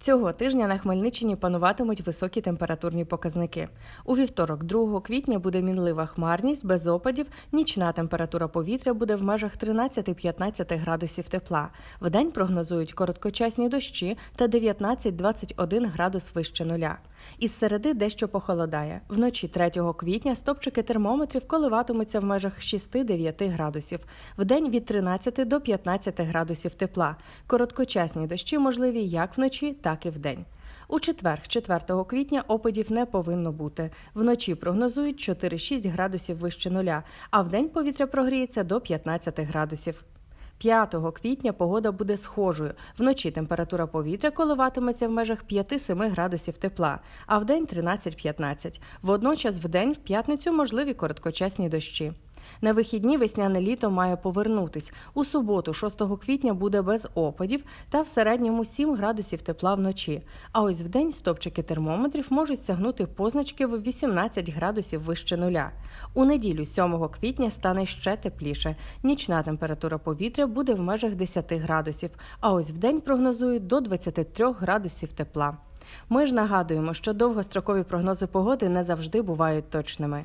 Цього тижня на Хмельниччині пануватимуть високі температурні показники. У вівторок, 2 квітня, буде мінлива хмарність без опадів. Нічна температура повітря буде в межах 13-15 градусів тепла. Вдень прогнозують короткочасні дощі та 19-21 градус вище нуля. Із середи дещо похолодає. Вночі 3 квітня стопчики термометрів коливатимуться в межах 6-9 градусів. Вдень від 13 до 15 градусів тепла. Короткочасні дощі можливі як вночі, так і вдень. У четвер, 4 квітня, опадів не повинно бути. Вночі прогнозують 4-6 градусів вище нуля, а вдень повітря прогріється до 15 градусів. 5 квітня погода буде схожою. Вночі температура повітря коливатиметься в межах 5-7 градусів тепла, а вдень 13-15. Водночас вдень в п'ятницю можливі короткочасні дощі. На вихідні весняне літо має повернутись. У суботу, 6 квітня, буде без опадів та в середньому 7 градусів тепла вночі. А ось вдень стопчики термометрів можуть сягнути позначки в 18 градусів вище нуля. У неділю, 7 квітня, стане ще тепліше. Нічна температура повітря буде в межах 10 градусів, а ось вдень прогнозують до 23 градусів тепла. Ми ж нагадуємо, що довгострокові прогнози погоди не завжди бувають точними.